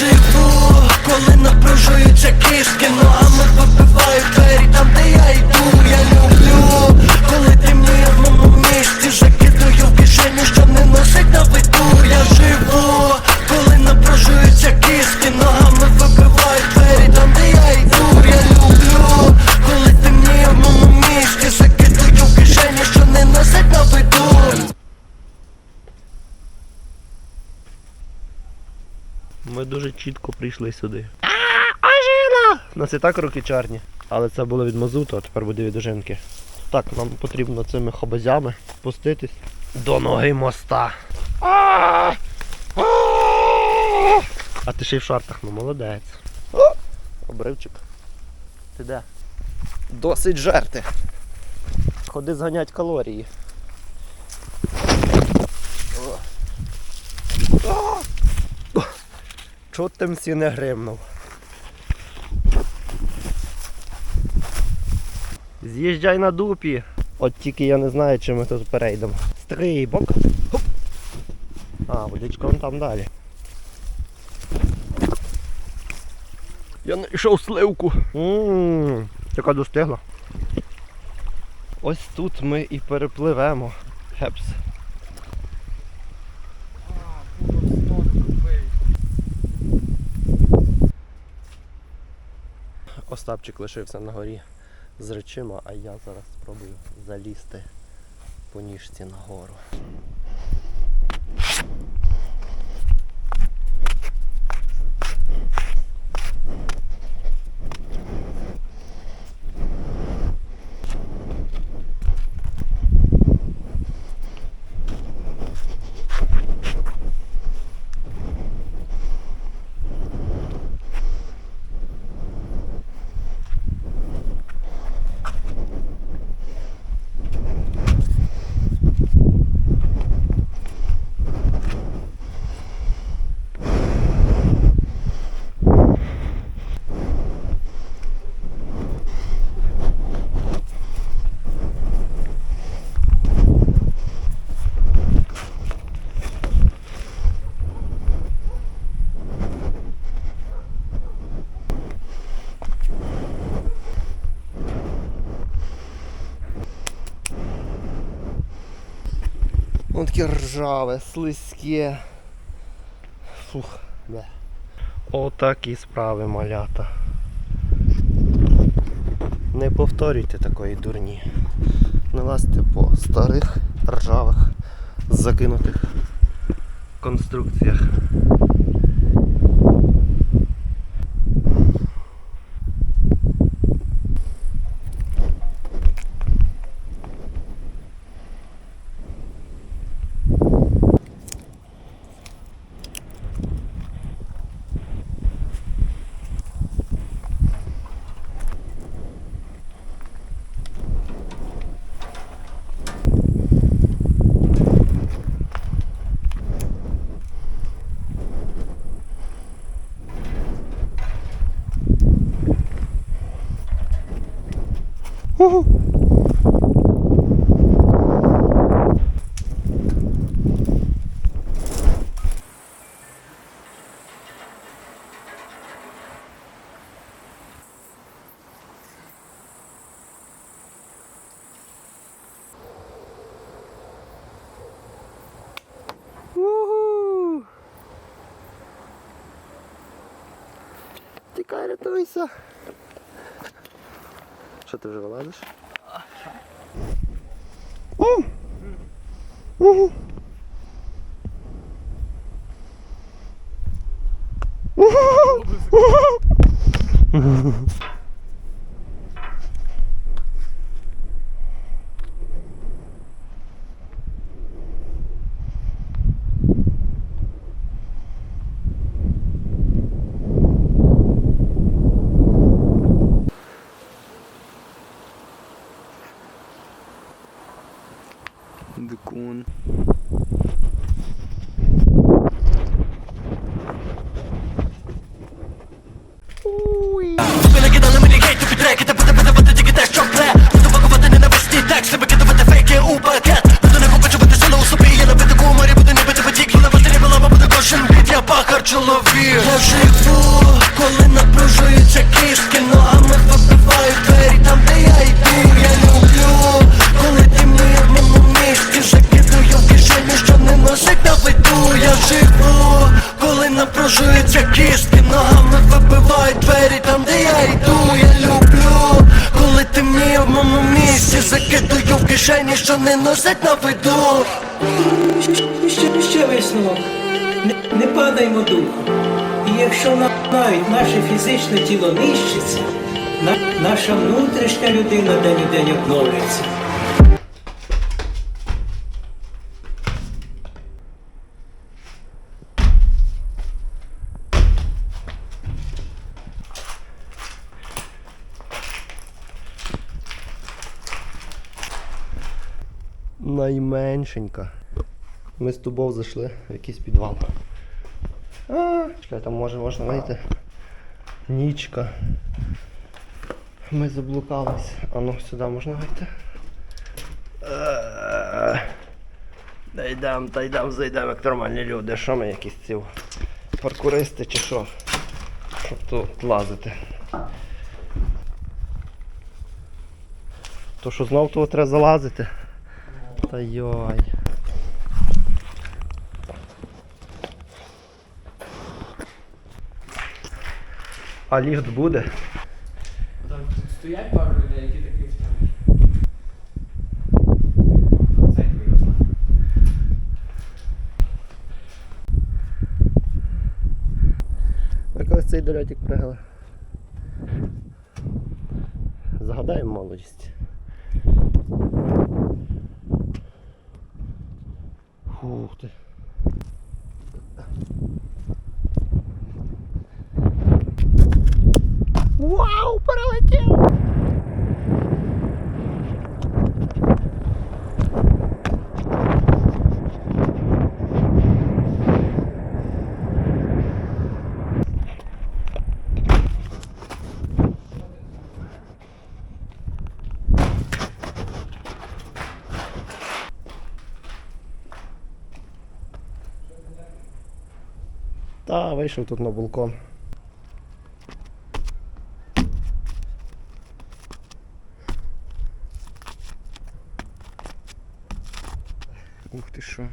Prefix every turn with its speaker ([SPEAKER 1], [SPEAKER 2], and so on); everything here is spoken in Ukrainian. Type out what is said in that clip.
[SPEAKER 1] живу, коли напружуються кишки, ногами вибиваю двері там, де я йду, я люблю, коли ти в моєму місці закидую в кишеню, що не носить на виду, я
[SPEAKER 2] Ми дуже чітко прийшли сюди. Ожила! У нас і так руки чорні. Але це було від мазуту, а тепер буде від ожинки. Так, нам потрібно цими хобазями спуститись до ноги моста. А ти ще й в шортах, ну молодець. Обривчик. Ти де? Досить жерти. Ходи зганять калорії. О! Чутим всі не гримнув. З'їжджай на дупі. От тільки я не знаю, чи ми тут перейдемо. Стрибок. Хоп. А, водичка вон там далі. Я знайшов сливку. Ммм, яка достигла. Ось тут ми і перепливемо. Хепс. Остапчик лишився на горі з речима, а я зараз спробую залізти по ніжці нагору. Воно таке ржаве, слизьке. Фух, бе. Отакі справи, малята. Не повторюйте такої дурні. Не лазьте по старих, ржавих, закинутих конструкціях. viu? Esse cara tão isso. Ти вже вилазиш? М.
[SPEAKER 1] бікон. Уй! Місті, закидую в кишені, що не носить на виду.
[SPEAKER 3] Ще, ще висновок. Не, не падаймо духом. І якщо навіть наше фізичне тіло нищиться, на, наша внутрішня людина день у день обновлюється.
[SPEAKER 2] Найменшенька. Ми з тобою зайшли в якийсь підвал. А, чекай, там може можна вийти. Нічка. Ми заблукались. А ну сюди можна вийти. Е, Та йдем, та йдем, зайдемо, як нормальні люди. Що ми якісь ці паркуристи чи що? Щоб тут лазити. То що знов того треба залазити? Та йой. А ліфт буде?
[SPEAKER 4] Там стоять пару людей, які такі встануть.
[SPEAKER 2] Ми колись цей дольотик пригали. Загадаємо молодість. Ух Та, вийшов тут на балкон.
[SPEAKER 5] Ух ти що.